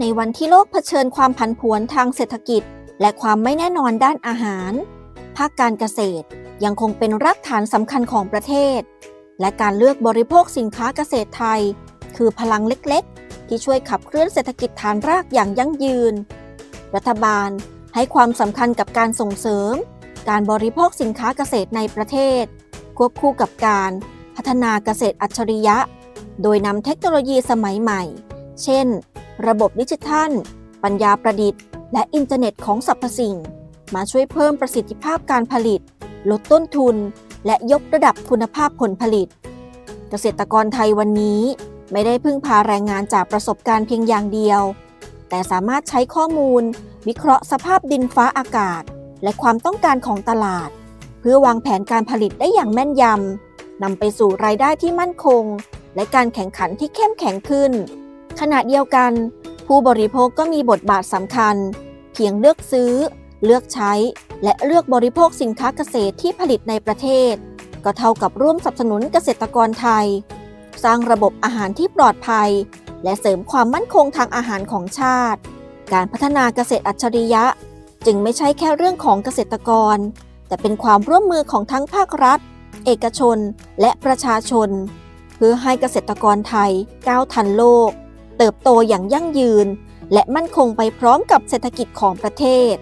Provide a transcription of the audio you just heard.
ในวันที่โลกเผชิญความผันผวนทางเศรษฐกิจ และความไม่แน่นอนด้านอาหาร ภาคการเกษตรยังคงเป็นรากฐานสำคัญของประเทศ และการเลือกบริโภคสินค้าเกษตรไทย คือพลังเล็กๆ ที่ช่วยขับเคลื่อนเศรษฐกิจฐานรากอย่างยั่งยืน รัฐบาลให้ความสำคัญกับการส่งเสริม การบริโภคสินค้าเกษตรในประเทศ ควบคู่กับการพัฒนาเกษตรอัจฉริยะ โดยนำเทคโนโลยีสมัยใหม่ เช่น ระบบดิจิทัล ปัญญาประดิษฐ์ และอินเทอร์เน็ตของสรรพสิ่ง มาช่วยเพิ่มประสิทธิภาพการผลิต ลดต้นทุน และยกระดับคุณภาพผลผลิต เกษตรกรไทยวันนี้ไม่ได้พึ่งพาแรงงานจากประสบการณ์เพียงอย่างเดียว แต่สามารถใช้ข้อมูล วิเคราะห์สภาพดินฟ้าอากาศ และความต้องการของตลาด เพื่อวางแผนการผลิตได้อย่างแม่นยำนำไปสู่รายได้ที่มั่นคง และการแข่งขันที่เข้มแข็งขึ้น ขณะเดียวกัน ผู้บริโภคก็มีบทบาทสำคัญ เพียงเลือกซื้อ เลือกใช้ และเลือกบริโภคสินค้าเกษตรที่ผลิตในประเทศ ก็เท่ากับร่วมสนับสนุนเกษตรกรไทย สร้างระบบอาหารที่ปลอดภัย และเสริมความมั่นคงทางอาหารของชาติ การพัฒนาเกษตรอัจฉริยะ จึงไม่ใช่แค่เรื่องของเกษตรกร แต่เป็นความร่วมมือของทั้งภาครัฐ เอกชน และประชาชน เพื่อให้เกษตรกรไทยก้าวทันโลก เติบโตอย่างยั่งยืน และมั่นคงไปพร้อมกับเศรษฐกิจของประเทศ